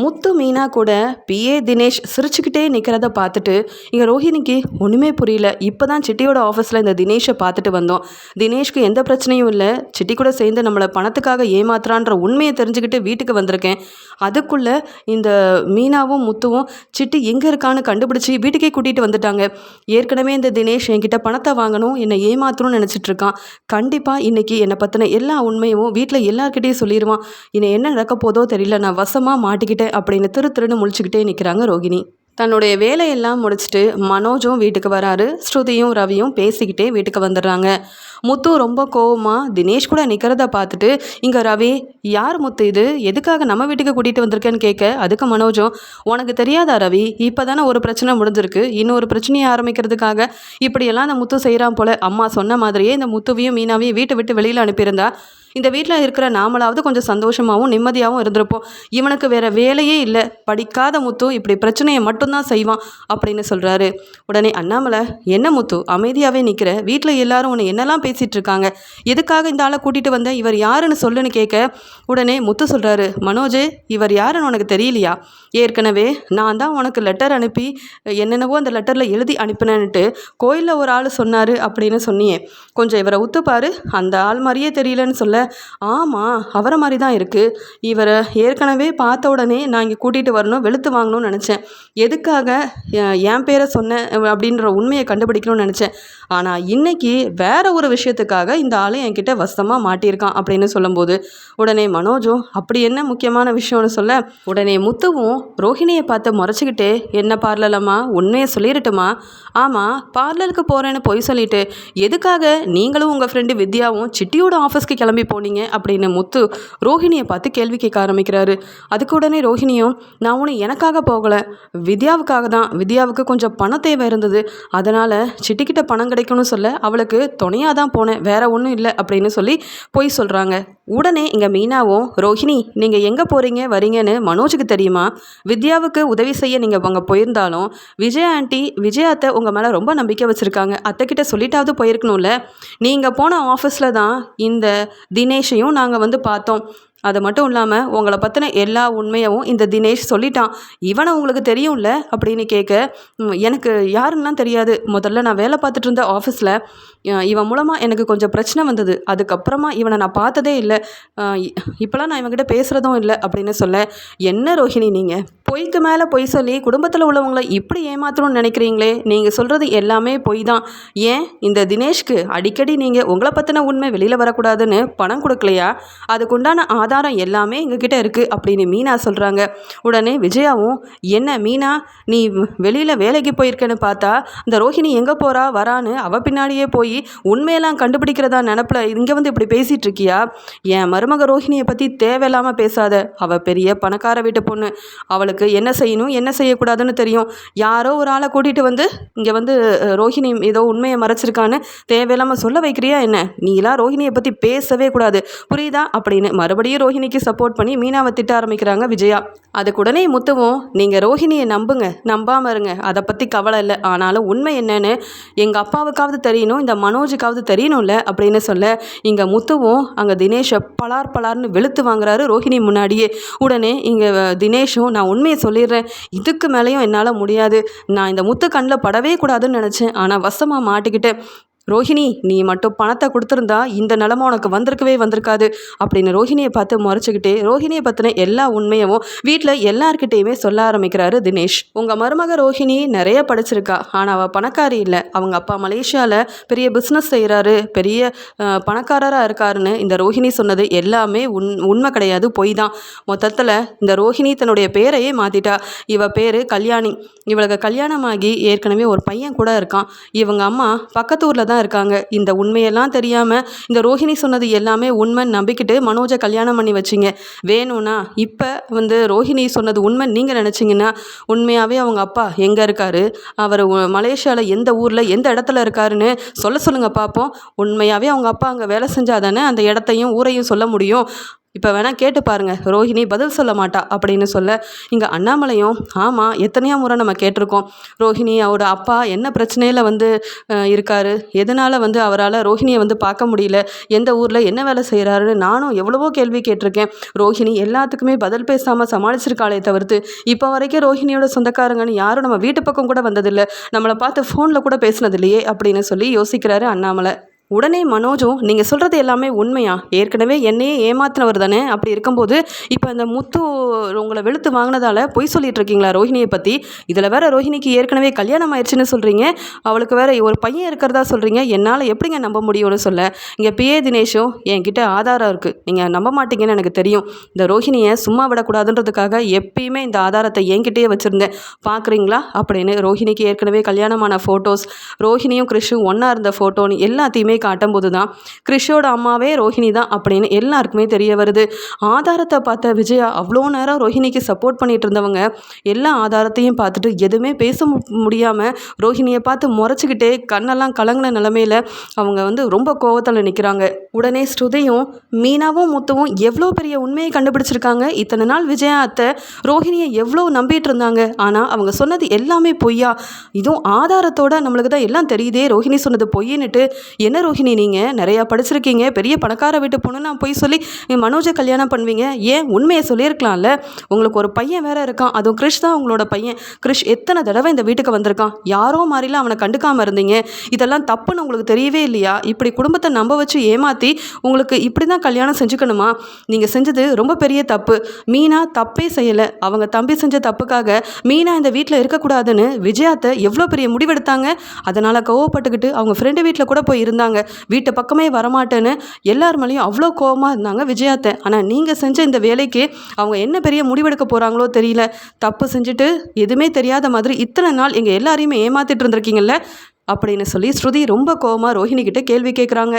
முத்து மீனா கூட பிஏ தினேஷ் சிரிச்சுக்கிட்டே நிற்கிறத பார்த்துட்டு இங்கே ரோஹிணிக்கு ஒன்றுமே புரியல. இப்போ தான் சிட்டியோட ஆஃபீஸில் இந்த தினேஷை பார்த்துட்டு வந்தோம். தினேஷ்க்கு எந்த பிரச்சனையும் இல்லை. சிட்டி கூட சேர்ந்து நம்மளை பணத்துக்காக ஏமாத்துறான்ற உண்மையை தெரிஞ்சுக்கிட்டு வீட்டுக்கு வந்திருக்கேன். அதுக்குள்ளே இந்த மீனாவும் முத்துவும் சிட்டி எங்கே இருக்கான்னு கண்டுபிடிச்சி வீட்டுக்கே கூட்டிகிட்டு வந்துட்டாங்க. ஏற்கனவே இந்த தினேஷ் என்கிட்ட பணத்தை வாங்கணும் என்னை ஏமாத்தணும்னு நினச்சிட்டு இருக்கான். கண்டிப்பாக இன்றைக்கி என்னை பற்றின எல்லா உண்மையும் வீட்டில் எல்லார்கிட்டேயும் சொல்லிடுவான் இனி என்ன நடக்க போதோ தெரியல நான் வசமாக மாட்டிக்கிட்டேன் அப்படின்னு திரு திருன்னு முழிச்சுக்கிட்டே நிற்கிறாங்க ரோகிணி. தன்னுடைய வேலையெல்லாம் முடிச்சுட்டு மனோஜும் வீட்டுக்கு வராரு ஸ்ருதியும் ரவியும் பேசிக்கிட்டே வீட்டுக்கு வந்துடுறாங்க. முத்து ரொம்ப கோவமாக தினேஷ் கூட நிற்கிறத பார்த்துட்டு இங்கே ரவி யார் முத்து இது? எதுக்காக நம்ம வீட்டுக்கு கூட்டிகிட்டு வந்திருக்கேன்னு கேட்க அதுக்கு மனோஜும் உனக்கு தெரியாதா ரவி? இப்போ தானே ஒரு பிரச்சனை முடிஞ்சிருக்கு. இன்னொரு பிரச்சனையை ஆரம்பிக்கிறதுக்காக இப்படியெல்லாம் அந்த முத்து செய்கிறான் போல. அம்மா சொன்ன மாதிரியே இந்த முத்துவையும் மீனாவையும் வீட்டை விட்டு வெளியில் அனுப்பியிருந்தா இந்த வீட்டில் இருக்கிற நாமளாவது கொஞ்சம் சந்தோஷமாகவும் நிம்மதியாகவும் இருந்திருப்போம். இவனுக்கு வேற வேலையே இல்லை. படிக்காத முத்து இப்படி பிரச்சனையை மட்டும்தான் செய்வான் அப்படின்னு சொல்கிறாரு உடனே அண்ணாமலை என்ன முத்து? அமைதியாகவே நிற்கிற வீட்டில் எல்லாரும் உன்னை என்னெல்லாம் பேசிகிட்டு இருக்காங்க? எதுக்காக இந்த ஆளை கூட்டிகிட்டு வந்த? இவர் யாருன்னு சொல்லுன்னு கேட்க உடனே முத்து சொல்கிறாரு மனோஜ் இவர் யாருன்னு உனக்கு தெரியலையா? ஏற்கனவே நான் தான் உனக்கு லெட்டர் அனுப்பி என்னென்னவோ அந்த லெட்டரில் எழுதி அனுப்பினேன்ட்டு கோயிலில் ஒரு ஆள் சொன்னார் அப்படின்னு சொன்னியே. கொஞ்சம் இவரை உத்துப்பாரு அந்த ஆள் மாதிரியே தெரியலன்னு சொல்ல ஆமாம் அவரை மாதிரி தான் இருக்குது இவரை ஏற்கனவே பார்த்த உடனே நான் இங்கே கூட்டிகிட்டு வரணும் வெளுத்து வாங்கணும்னு நினச்சேன். எதுக்காக என் பேரை சொன்னேன் அப்படின்ற உண்மையை கண்டுபிடிக்கணும்னு நினச்சேன். ஆனால் இன்னைக்கு வேற ஒரு விஷயத்துக்காக இந்த ஆளு என்கிட்ட வசமாக மாட்டியிருக்கான் அப்படின்னு சொல்லும்போது உடனே மனோஜும் அப்படி என்ன முக்கியமான விஷயம்னு சொல்ல? உடனே முத்துவும் ரோஹிணியை பார்த்து முறைச்சிக்கிட்டு என்ன பார்லலம்மா? உண்மையை சொல்லிடட்டுமா? ஆமாம் பார்லருக்கு போகிறேன்னு பொய் சொல்லிட்டு எதுக்காக நீங்களும் உங்கள் ஃப்ரெண்டு வித்யாவும் சிட்டியோட ஆஃபீஸ்க்கு கிளம்பி போனீங்க? அப்படின்னு முத்து ரோஹிணியை பார்த்து கேள்வி கேட்க ஆரம்பிக்கிறாரு. அதுக்கு உடனே ரோஹிணியும் நான் ஒன்று எனக்காக போகலை. வித்யாவுக்காக தான். வித்யாவுக்கு கொஞ்சம் பண தேவை இருந்தது. அதனால் சிட்டிக்கிட்ட பணம் கிடைக்கும்னு சொல்ல அவளுக்கு துணையாக தான் போனேன் வேற ஒன்றும் இல்லை அப்படின்னு சொல்லி போய் சொல்கிறாங்க உடனே இங்கே மீனாவும் ரோஹிணி நீங்கள் எங்கே போகிறீங்க வரீங்கன்னு மனோஜுக்கு தெரியுமா? வித்யாவுக்கு உதவி செய்ய நீங்கள் அங்கே போயிருந்தாலும் விஜய் ஆண்டி விஜய் அத்தை உங்கள் மேலே ரொம்ப நம்பிக்கை வச்சுருக்காங்க. அத்தைக்கிட்ட சொல்லிட்டாவது போயிருக்கணும்ல. நீங்கள் போன ஆஃபீஸில் தான் இந்த தினேஷையும் நாங்கள் வந்து பார்த்தோம். அது மட்டும் இல்லாமல் உங்களை பற்றின எல்லா உண்மையவும் இந்த தினேஷ் சொல்லிட்டான். இவனை உங்களுக்கு தெரியும்ல? அப்படின்னு கேட்க எனக்கு யாருன்னெலாம் தெரியாது. முதல்ல நான் வேலை பார்த்துட்டு இருந்த ஆஃபீஸில் இவன் மூலமாக எனக்கு கொஞ்சம் பிரச்சனை வந்தது. அதுக்கப்புறமா இவனை நான் பார்த்ததே இல்லை. இப்போலாம் நான் இவன்கிட்ட பேசுகிறதும் இல்லை. அப்படின்னு சொல்ல என்ன ரோஹிணி நீங்கள் பொய்க்கு மேலே பொய் சொல்லி குடும்பத்தில் உள்ளவங்களை இப்படி ஏமாத்தணும்னு நினைக்கிறீங்களே? நீங்கள் சொல்கிறது எல்லாமே பொய் தான் ஏன்? இந்த தினேஷ்க்கு அடிக்கடி நீங்கள் உங்களை பற்றின உண்மை வெளியில் வரக்கூடாதுன்னு பணம் கொடுக்கலையா? அதுக்குண்டான ஆதாரம் எல்லாமே எங்ககிட்ட இருக்குது அப்படின்னு மீனா சொல்கிறாங்க உடனே விஜயாவும் என்ன மீனா? நீ வெளியில் வேலைக்கு போயிருக்கேன்னு பார்த்தா இந்த ரோஹிணி எங்கே போகிறா வரான்னு அவ பின்னாடியே போய் உண்மையெல்லாம் கண்டுபிடிக்கிறதா நினப்பில் இங்கே வந்து இப்படி பேசிகிட்டு இருக்கியா? என் மருமக ரோஹிணியை பற்றி தேவையில்லாமல் பேசாத. அவள் பெரிய பணக்கார வீட்டு பொண்ணு. அவளுக்கு என்ன செய்யணும் என்ன செய்யக்கூடாதுன்னு தெரியும். யாரோ ஒரு ஆளை கூட்டிகிட்டு வந்து இங்கே வந்து ரோஹிணி ஏதோ உண்மையை மறைச்சிருக்கான்னு தேவையில்லாமல் சொல்ல வைக்கிறியா என்ன? நீலாம் ரோஹிணியை பற்றி பேசவே கூடாது. புரியுதா? அப்படின்னு மறுபடியும் ரோஹிணிக்கு சப்போர்ட் பண்ணி மீனாவை திட்ட ஆரம்பிக்கிறாங்க விஜயா. அதுக்கு உடனே முத்துவும் நீங்கள் ரோஹிணியை நம்புங்க நம்பாமல் இருங்க. அதை பற்றி கவலை இல்லை. ஆனாலும் உண்மை என்னன்னு எங்கள் அப்பாவுக்காவது தெரியணும் இந்த மனோஜுக்காவது தெரியணும்ல அப்படின்னு சொல்ல இங்கே முத்துவும் அங்கே தினேஷை பலார் பலார்னு வெளுத்து வாங்குறாரு ரோஹிணி முன்னாடியே. உடனே இங்கே தினேஷும் நான் உண்மையை சொல்லிடுறேன். இதுக்கு மேலேயும் என்னால் முடியாது. நான் இந்த முத்து கண்ணில் படவே கூடாதுன்னு நினச்சேன். ஆனால் வசமாக மாட்டிக்கிட்டேன். ரோஹிணி நீ மட்டும் பணத்தை கொடுத்துருந்தா இந்த நிலமை உனக்கு வந்திருக்கவே வந்திருக்காது அப்படின்னு ரோஹிணியை பார்த்து முறைச்சிக்கிட்டே ரோஹிணியை பற்றின எல்லா உண்மையவும் வீட்டில் எல்லார்கிட்டேயுமே சொல்ல ஆரம்பிக்கிறாரு தினேஷ். உங்கள் மருமக ரோஹிணி நிறைய படிச்சிருக்கா ஆனால் அவள் பணக்காரி இல்லை. அவங்க அப்பா மலேசியாவில் பெரிய பிஸ்னஸ் செய்கிறாரு பெரிய பணக்காரராக இருக்காருன்னு இந்த ரோஹிணி சொன்னது எல்லாமே உண் உண்மை கிடையாது பொய் தான். மொத்தத்தில் இந்த ரோஹிணி தன்னுடைய பேரையே மாற்றிட்டா இவ பேர் கல்யாணி. இவளுக்கு கல்யாணமாகி ஏற்கனவே ஒரு பையன் கூட இருக்கான். இவங்க அம்மா பக்கத்து ஊரில் தான் இருக்காங்க. இந்த உண்மையெல்லாம் தெரியாமல் இந்த ரோஹிணி சொன்னது எல்லாமே உண்மைன்னு நம்பிக்கிட்டு மனோஜை கல்யாணம் பண்ணி வச்சிங்க. வேணும்னா இப்போ வந்து ரோஹிணி சொன்னது உண்மை நீங்கள் நினச்சிங்கன்னா உண்மையாகவே அவங்க அப்பா எங்கே இருக்காரு? அவர் மலேசியாவில் எந்த ஊரில் எந்த இடத்துல இருக்காருன்னு சொல்ல சொல்லுங்கள் பார்ப்போம் உண்மையாகவே அவங்க அப்பா அங்கே வேலை செஞ்சால் தானே அந்த இடத்தையும் ஊரையும் சொல்ல முடியும். இப்போ வேணால் கேட்டு பாருங்கள் ரோஹிணி பதில் சொல்ல மாட்டா அப்படின்னு சொல்ல இங்கே அண்ணாமலையும் ஆமாம் எத்தனையோ முறை நம்ம கேட்டிருக்கோம். ரோஹிணி அவரோட அப்பா என்ன பிரச்சனையில் வந்து இருக்கார் இருக்காரு? எதனால் வந்து அவரால் ரோஹிணியை வந்து பார்க்க முடியல? எந்த ஊரில் என்ன வேலை செய்கிறாருன்னு நானும் எவ்வளவோ கேள்வி கேட்டிருக்கேன். ரோஹிணி எல்லாத்துக்குமே பதில் பேசாமல் சமாளிச்சிருக்காளே தவிர்த்து இப்போ வரைக்கும் ரோஹிணியோட சொந்தக்காரங்கன்னு யாரும் நம்ம வீட்டு பக்கம் கூட வந்ததில்லை. நம்மளை பார்த்து ஃபோனில் கூட பேசினதில்லையே அப்படின்னு சொல்லி யோசிக்கிறாரு அண்ணாமலை. உடனே மனோஜும் நீங்கள் சொல்கிறது எல்லாமே உண்மையா? ஏற்கனவே என்னையே ஏமாத்தினவர் தானே? அப்படி இருக்கும்போது இப்போ இந்த முத்து உங்களை வெளுத்து வாங்கினதால பொய் சொல்லிட்டு இருக்கீங்களா ரோஹிணியை பற்றி இதில் வேற ரோஹிணிக்கு ஏற்கனவே கல்யாணம் ஆயிடுச்சுன்னு சொல்கிறீங்க அவளுக்கு வேற ஒரு பையன் இருக்கிறதா சொல்கிறீங்க என்னால் எப்படிங்க நம்ப முடியும்னு சொல்ல. இங்கே பிஏ தினேஷும் என்கிட்ட ஆதாரம் இருக்குது நீங்கள் நம்ப மாட்டீங்கன்னு எனக்கு தெரியும். இந்த ரோஹிணியை சும்மா விடக்கூடாதுன்றதுக்காக எப்பயுமே இந்த ஆதாரத்தை என்கிட்டயே வச்சுருந்தேன். பார்க்குறீங்களா அப்படின்னு ரோஹிணிக்கு ஏற்கனவே கல்யாணமான ஃபோட்டோஸ் ரோஹிணியும் கிறிஷும் ஒன்றா இருந்த ஃபோட்டோன்னு எல்லாத்தையுமே காட்டும்போது தான் கிறிஷோட அம்மாவே ரோஹிணி தான் அப்படின்னு எல்லாருக்குமே தெரிய வருது. ஆதாரத்தை பார்த்த விஜயா அவ்வளோ நேரம் ரோஹிணிக்கு சப்போர்ட் பண்ணிட்டு இருந்தவங்க எல்லா ஆதாரத்தையும் பார்த்துட்டு எதுவுமே பேச முடியாமல் ரோஹிணியை பார்த்து முறைச்சிக்கிட்டே கண்ணெல்லாம் கலங்கின நிலமையில அவங்க வந்து ரொம்ப கோவத்தில் நிற்கிறாங்க உடனே ஸ்ருதியும் மீனாவும் முத்துவும் எவ்வளோ பெரிய உண்மையை கண்டுபிடிச்சிருக்காங்க. இத்தனை நாள் விஜயா அத்தை ரோஹிணியை எவ்வளோ நம்பிட்டு இருந்தாங்க. ஆனால் அவங்க சொன்னது எல்லாமே பொய்யா? இதுவும் ஆதாரத்தோட நம்மளுக்கு தான் எல்லாம் தெரியுதே. ரோஹிணி சொன்னது பொய்ன்னுட்டு என்ன ரோஹிணி நீங்கள் நிறையா படிச்சிருக்கீங்க. பெரிய பணக்கார வீட்டு பொண்ணு நான் போய் சொல்லி மனோஜை கல்யாணம் பண்ணுவீங்க? ஏன் உண்மையை சொல்லியிருக்கலாம்ல? உங்களுக்கு ஒரு பையன் வேற இருக்கான். அதுவும் கிறிஷ் தான் உங்களோட பையன். கிறிஷ் எத்தனை தடவை இந்த வீட்டுக்கு வந்திருக்கான்? யாரோ மாதிரிலாம் அவனை கண்டுக்காமல் இருந்தீங்க. இதெல்லாம் தப்புன்னு உங்களுக்கு தெரியவே இல்லையா? இப்படி குடும்பத்தை நம்ப வச்சு ஏமாற்றி உங்களுக்கு இப்படி தான் கல்யாணம் செஞ்சுக்கணுமா? நீங்கள் செஞ்சது ரொம்ப பெரிய தப்பு. மீனா தப்பே செய்யலை. அவங்க தம்பி செஞ்ச தப்புக்காக மீனா இந்த வீட்டில் இருக்கக்கூடாதுன்னு விஜயாத்தை எவ்வளோ பெரிய முடிவெடுத்தாங்க? அதனால் கோவப்பட்டுக்கிட்டு அவங்க ஃப்ரெண்டு வீட்டில் கூட போய் இருந்தாங்க. வீட்டு பக்கமே வரமாட்டேன்னு எல்லார் மேலேயும் அவ்வளோ கோவமாக இருந்தாங்க விஜயாத்தை. ஆனால் நீங்கள் செஞ்ச இந்த வேலைக்கு அவங்க என்ன பெரிய முடிவெடுக்க போகிறாங்களோ தெரியல. தப்பு செஞ்சுட்டு எதுவுமே தெரியாத மாதிரி இத்தனை நாள் எங்கள் எல்லாரையுமே ஏமாத்திட்டு இருந்திருக்கீங்கல்ல? அப்படின்னு சொல்லி ஸ்ருதி ரொம்ப கோவமாக ரோஹிணி கேள்வி கேட்குறாங்க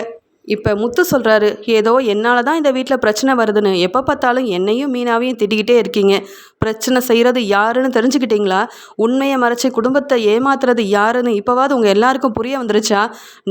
இப்போ முத்து சொல்கிறாரு ஏதோ என்னால் தான் இந்த வீட்டில் பிரச்சனை வருதுன்னு. எப்போ பார்த்தாலும் என்னையும் மீனாவையும் திட்டிக்கிட்டே இருக்கீங்க. பிரச்சனை செய்கிறது யாருன்னு தெரிஞ்சுக்கிட்டீங்களா? உண்மையை மறைச்சி குடும்பத்தை ஏமாத்துறது யாருன்னு இப்போவாது உங்கள் எல்லாருக்கும் புரிய வந்துருச்சா?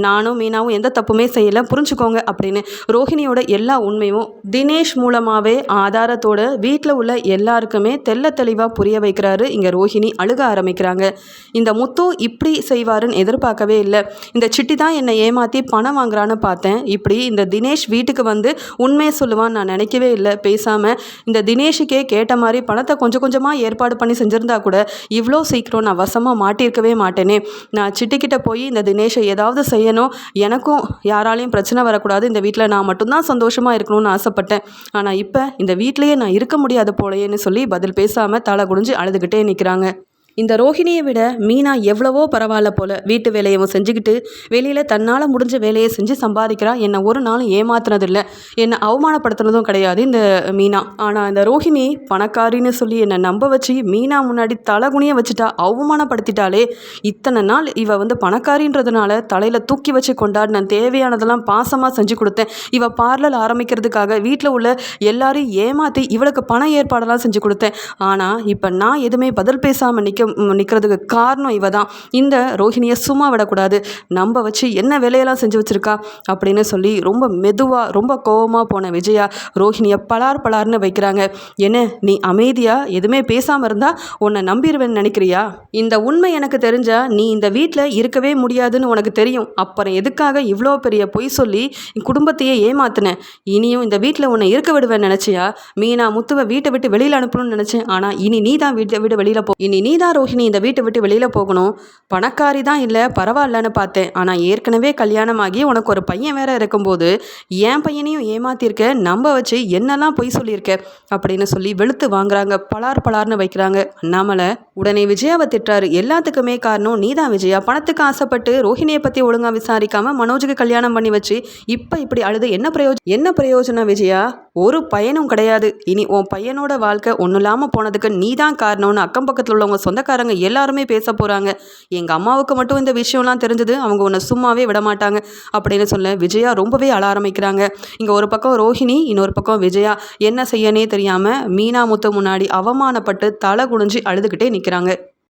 நானும் மீனாவும் எந்த தப்புமே செய்யலை புரிஞ்சுக்கோங்க அப்படின்னு ரோஹிணியோட எல்லா உண்மையும் தினேஷ் மூலமாகவே ஆதாரத்தோட வீட்டில் உள்ள எல்லாருக்குமே தெள்ள தெளிவாக புரிய வைக்கிறாரு. இங்கே ரோஹிணி அழுக ஆரம்பிக்கிறாங்க. இந்த முத்து இப்படி செய்வாருன்னு எதிர்பார்க்கவே இல்லை. இந்த சிட்டி தான் என்னை ஏமாற்றி பணம் வாங்குறான்னு பார்த்தேன். இப்படி இந்த தினேஷ் வீட்டுக்கு வந்து உண்மையை சொல்லுவான்னு நான் நினைக்கவே இல்லை. பேசாமல் இந்த தினேஷுக்கே கேட்ட மாதிரி பணத்தை கொஞ்சம் கொஞ்சமாக ஏற்பாடு பண்ணி செஞ்சுருந்தா கூட இவ்வளோ சீக்கிரம் நான் வசமாக மாட்டியிருக்கவே மாட்டேனே. நான் சிட்டிக்கிட்ட போய் இந்த தினேஷை ஏதாவது செய்யணும். எனக்கும் யாராலையும் பிரச்சனை வரக்கூடாது. இந்த வீட்டில் நான் மட்டும்தான் சந்தோஷமாக இருக்கணும்னு ஆசைப்பட்டேன். ஆனால் இப்போ இந்த வீட்டிலேயே நான் இருக்க முடியாது போலையேன்னு சொல்லி பதில் பேசாமல் தலை குடிஞ்சு அழுதுகிட்டே நிற்கிறாங்க இந்த ரோஹிணியை விட மீனா எவ்வளவோ பரவாயில்ல போல. வீட்டு வேலையவும் செஞ்சுக்கிட்டு வெளியில் தன்னால் முடிஞ்ச வேலையை செஞ்சு சம்பாதிக்கிறா. என்னை ஒரு நாளும் ஏமாத்தினதில்லை. என்னை அவமானப்படுத்துனதும் கிடையாது இந்த மீனா. ஆனால் இந்த ரோஹிணி பணக்காரின்னு சொல்லி என்னை நம்ப வச்சு மீனா முன்னாடி தலகுனிய வச்சுட்டா அவமானப்படுத்திட்டாலே இத்தனை நாள் இவ வந்து பணக்காரின்றதுனால தலையில் தூக்கி வச்சு கொண்டாடின தேவையானதெல்லாம் பாசமாக செஞ்சு கொடுத்தேன். இவ பார்லர் ஆரம்பிக்கிறதுக்காக வீட்டில் உள்ள எல்லாரையும் ஏமாற்றி இவளுக்கு பண ஏற்பாடெல்லாம் செஞ்சு கொடுத்தேன். ஆனால் இப்போ நான் எதுவுமே பதில் பேசாமல் நிற்க நிற்கிறதுக்கு காரணம் இவ தான் இந்த ரோஹிணியை சும்மா விடக்கூடாது. நம்ம வச்சு என்ன வேலையெல்லாம் செஞ்சு வச்சுருக்கா? அப்படின்னு சொல்லி ரொம்ப மெதுவாக ரொம்ப கோவமாக போன விஜயா ரோஹிணியை பலார் பலார்னு வைக்கிறாங்க. என்ன நீ அமைதியாக எதுவுமே பேசாமல் இருந்தால் உன்னை நம்பிடுவேன்னு நினைக்கிறியா? இந்த உண்மை எனக்கு தெரிஞ்சால் நீ இந்த வீட்டில் இருக்கவே முடியாதுன்னு உனக்கு தெரியும். அப்புறம் எதுக்காக இவ்வளோ பெரிய பொய் சொல்லி குடும்பத்தையே ஏமாத்தினேன் இனியும் இந்த வீட்டில் உன்னை இருக்க விடுவேன்னு நினச்சியா? மீனா முத்துவை வீட்டை விட்டு வெளியில் அனுப்பணும்னு நினச்சேன். ஆனால் இனி நீ தான் வீட்டை விட்டு வெளியில் போ இனி நீ தான் ரோஹிணி இந்த வீட்டை விட்டு வெளியில் போகணும். பணக்காரி தான் இல்லை பரவாயில்லன்னு பார்த்தேன். ஆனால் ஏற்கனவே கல்யாணமாகி உனக்கு ஒரு பையன் வேற இருக்கும்போது என் பையனையும் ஏமாத்திருக்க நம்ப வச்சு என்னெல்லாம் பொய் சொல்லியிருக்க அப்படின்னு சொல்லி வெளுத்து வாங்குறாங்க. பலார் பலார்னு வைக்கிறாங்க. அண்ணாமலை உடனே விஜயாவை திட்டுறாரு. எல்லாத்துக்குமே காரணம் நீ தான் விஜயா. பணத்துக்கு ஆசைப்பட்டு ரோஹிணியை பற்றி ஒழுங்காக விசாரிக்காம மனோஜுக்கு கல்யாணம் பண்ணி வச்சு இப்போ இப்படி அழுது என்ன பிரயோஜனம் என்ன பிரயோஜனம் விஜயா? ஒரு பயனும் கிடையாது. இனி உன் பையனோட வாழ்க்கை ஒன்றும் இல்லாமல் போனதுக்கு நீ தான் காரணம்னு அக்கம் பக்கத்தில் உள்ளவங்க சொந்தக்காரங்க எல்லாருமே பேச போகிறாங்க எங்கள் அம்மாவுக்கு மட்டும் இந்த விஷயம்லாம் தெரிஞ்சது அவங்க உன்னை சும்மாவே விட மாட்டாங்க அப்படின்னு சொல்ல விஜயா ரொம்பவே அழ ஆரம்பிக்கிறாங்க. இங்கே ஒரு பக்கம் ரோஹிணி இன்னொரு பக்கம் விஜயா. என்ன செய்யனே தெரியாமல் மீனா முத்து முன்னாடி அவமானப்பட்டு தலை குனிஞ்சு அழுதுகிட்டே நிற்கிறாங்க